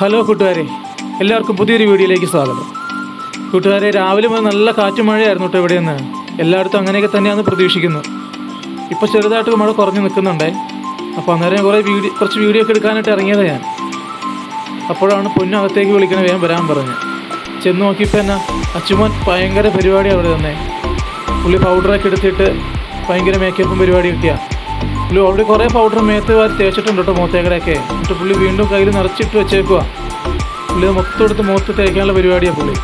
Hello കൂട്ടുകാരെ എല്ലാവർക്കും പുതിയൊരു വീഡിയോയിലേക്ക് സ്വാഗതം. കൂട്ടുകാരെ രാവിലെ മുതൽ നല്ല കാറ്റും മഴയായിരുന്നു കേട്ടോ ഇവിടെ നിന്ന് എല്ലായിടത്തും അങ്ങനെയൊക്കെ തന്നെയാണ് പ്രതീക്ഷിക്കുന്നത് ഇപ്പോൾ ചെറുതായിട്ട് മഴ കുറഞ്ഞു നിൽക്കുന്നുണ്ടേ. അപ്പോൾ അന്നേരം കുറേ വീഡിയോ കുറച്ച് വീഡിയോ ഒക്കെ എടുക്കാനായിട്ട് ഇറങ്ങിയതാണ് ഞാൻ. അപ്പോഴാണ് പൊന്നകത്തേക്ക് വിളിക്കണ വേഗം വരാൻ പറഞ്ഞു ചെന്ന് നോക്കിയപ്പോൾ എന്നാ അച്ചുമോൻ ഭയങ്കര പരിപാടി അവിടെ തന്നെ. പുള്ളി പൗഡറൊക്കെ എടുത്തിട്ട് ഭയങ്കര മേക്കപ്പും പരിപാടിയൊക്കെയാണ് പുള്ളി ഓൾറെഡി കുറേ പൗഡർ മേത്ത് വാരി തേച്ചിട്ടുണ്ട് കേട്ടോ മൂത്തേക്കടയൊക്കെ. എന്നിട്ട് പുള്ളി വീണ്ടും കയ്യിൽ നിറച്ചിട്ട് വെച്ചേക്കുക പുള്ളി മൊത്തം എടുത്ത് മുഖത്ത് തേക്കാനുള്ള പരിപാടിയാണ് പുള്ളി.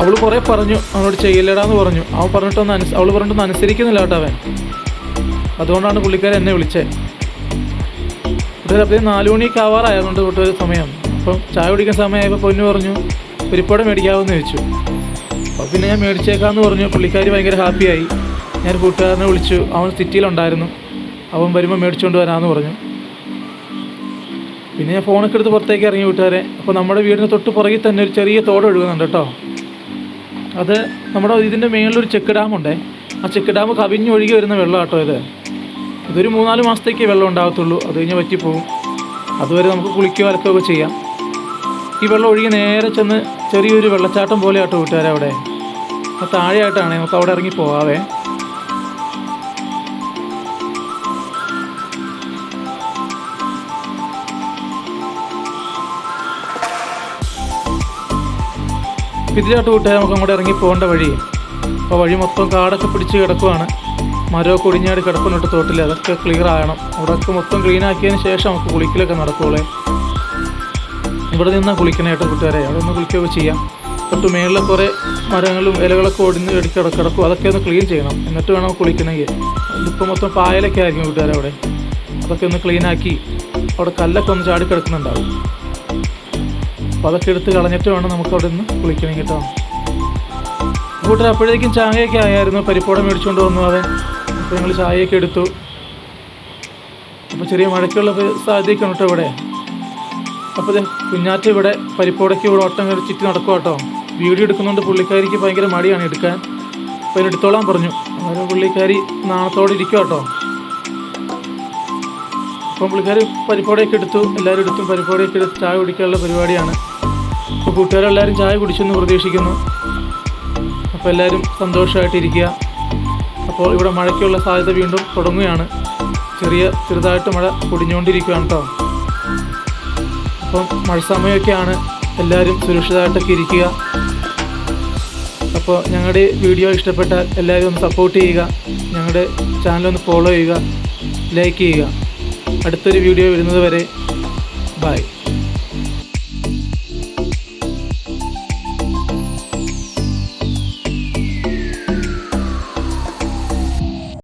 അവൾ കുറേ പറഞ്ഞു അവനോട് ചെയ്യില്ലടാന്ന് പറഞ്ഞു. അവൻ പറഞ്ഞിട്ടൊന്ന് അനുസ അവൾ പറഞ്ഞിട്ടൊന്നും അനുസരിക്കുന്നില്ല കേട്ടോ അവൻ. അതുകൊണ്ടാണ് പുള്ളിക്കാരൻ എന്നെ വിളിച്ചത് കൂട്ടുകാർ നാല് മണിയൊക്കെ ആവാറായതുകൊണ്ട് സമയം. അപ്പം ചായ കുടിക്കാൻ സമയമായപ്പോൾ പൊന്നു പറഞ്ഞു പരിപ്പോടെ മേടിക്കാമെന്ന് ചോദിച്ചു. അപ്പോൾ പിന്നെ ഞാൻ മേടിച്ചേക്കാമെന്ന് പറഞ്ഞു പുള്ളിക്കാരി ഭയങ്കര ഹാപ്പിയായി ഞാൻ കൂട്ടുകാരനെ വിളിച്ചു. അവൻ സിറ്റിയിലുണ്ടായിരുന്നു. അവൻ വരുമ്പോൾ മേടിച്ചുകൊണ്ട് വരാമെന്ന് പറഞ്ഞു. പിന്നെ ഞാൻ ഫോണൊക്കെ എടുത്ത് പുറത്തേക്ക് ഇറങ്ങി വീട്ടുകാരെ അപ്പോൾ നമ്മുടെ വീടിന് തൊട്ട് പുറകിൽ തന്നെ ഒരു ചെറിയ തോട് ഒഴുകുന്നുണ്ട് കേട്ടോ. അത് നമ്മുടെ ഇതിന്റെ മേളിലൊരു ചെക്ക് ഡാമുണ്ടേ ആ ചെക്ക് ഡാം കവിഞ്ഞൊഴുകി വരുന്ന വെള്ളം കേട്ടോ ഇത്. ഇതൊരു മൂന്നാൽ മാസത്തേക്ക് വെള്ളം ഉണ്ടാകത്തുള്ളൂ. അത് കഴിഞ്ഞ് പോകും അതുവരെ നമുക്ക് കുളിക്കുകയോ അലക്കുകയോ ചെയ്യാം. ഈ വെള്ളം ഒഴുകി നേരെ ചെന്ന് ചെറിയൊരു വെള്ളച്ചാട്ടം പോലെ ആട്ടോ വീട്ടുകാരവിടെ ആ താഴെയായിട്ടാണ്. നമുക്ക് അവിടെ ഇറങ്ങി പോകാവേ ഇതിലാട്ട് കൂട്ടുകാരെ നമുക്ക് അങ്ങോട്ട് ഇറങ്ങി പോകേണ്ട വഴി. അപ്പോൾ വഴി മൊത്തം കാടൊക്കെ പിടിച്ച് കിടക്കുവാണ്. മരമൊക്കെ കുടിഞ്ഞാട് കിടക്കുന്നുണ്ട് തോട്ടിൽ. അതൊക്കെ ക്ലിയർ ആകണം. അവിടെയൊക്കെ മൊത്തം ക്ലീൻ ആക്കിയതിന് ശേഷം നമുക്ക് കുളിക്കലൊക്കെ നടക്കുകയുള്ളേ ഇവിടെ നിന്നാണ് കുളിക്കണേ കേട്ടോ കൂട്ടുകാരെ. അവിടെ നിന്ന് കുളിക്കുകയൊക്കെ ചെയ്യാം. തൊട്ട് മേളിൽ കുറേ മരങ്ങളും ഇലകളൊക്കെ ഒടിഞ്ഞ് ഇടയ്ക്ക് കിടക്കും അതൊക്കെ ഒന്ന് ക്ലീൻ ചെയ്യണം. എന്നിട്ട് വേണം കുളിക്കണമെങ്കിൽ. അതിപ്പോൾ മൊത്തം പായലൊക്കെ ആയിരിക്കും കൂട്ടുകാരെ അവിടെ. അതൊക്കെ ഒന്ന് ക്ലീനാക്കി അവിടെ കല്ലൊക്കെ ഒന്ന് ചാടി കിടക്കുന്നുണ്ടാവും. അപ്പോൾ അതൊക്കെ എടുത്ത് കളഞ്ഞിട്ട് വേണം നമുക്ക് അവിടെ നിന്ന് കുളിക്കണം കേട്ടോ. കൂട്ടർ അപ്പോഴേക്കും ചായയൊക്കെ ആയായിരുന്നു പരിപ്പോടെ മേടിച്ചുകൊണ്ട് വന്നു അവൻ. അപ്പോൾ ഞങ്ങൾ ചായയൊക്കെ എടുത്തു. അപ്പോൾ ചെറിയ മഴയ്ക്കുള്ള സാധ്യതയൊക്കെ കേട്ടോ ഇവിടെ. അപ്പോൾ ദേ കുഞ്ഞാറ്റ ഇവിടെ പരിപ്പോടയ്ക്ക് ഇവിടെ ഓട്ടം കയറി ചുറ്റി നടക്കുക കേട്ടോ. വീഡിയോ എടുക്കുന്നതുകൊണ്ട് പുള്ളിക്കാരിക്ക് ഭയങ്കര മടിയാണ് എടുക്കാൻ. അപ്പോൾ അതിന് എടുത്തോളാൻ പറഞ്ഞു. അന്നേരം പുള്ളിക്കാരി നാണത്തോടെ ഇരിക്കുക കേട്ടോ. അപ്പം പുള്ളിക്കാർ പരിപ്പോടയൊക്കെ എടുത്തു. എല്ലാവരും എടുത്തും. പരിപ്പോടയൊക്കെ എടുത്ത് ചായ കുടിക്കാനുള്ള പരിപാടിയാണ്. അപ്പോൾ കൂട്ടുകാരെല്ലാവരും ചായ കുടിച്ചെന്ന് പ്രതീക്ഷിക്കുന്നു. അപ്പോൾ എല്ലാവരും സന്തോഷമായിട്ടിരിക്കുക അപ്പോൾ ഇവിടെ മഴയ്ക്കുള്ള സാധ്യത വീണ്ടും തുടങ്ങുകയാണ്. ചെറിയ ചെറുതായിട്ട് മഴ പൊടിഞ്ഞുകൊണ്ടിരിക്കുകയാണ് കേട്ടോ. അപ്പം മഴ സമയമൊക്കെയാണ്. എല്ലാവരും സുരക്ഷിതമായിട്ടൊക്കെ ഇരിക്കുക. അപ്പോൾ ഞങ്ങളുടെ വീഡിയോ ഇഷ്ടപ്പെട്ടാൽ എല്ലാവരും ഒന്ന് സപ്പോർട്ട് ചെയ്യുക. ഞങ്ങളുടെ ചാനലൊന്ന് ഫോളോ ചെയ്യുക. ലൈക്ക് ചെയ്യുക. അടുത്തൊരു വീഡിയോ വരുന്നത് വരെ ബൈ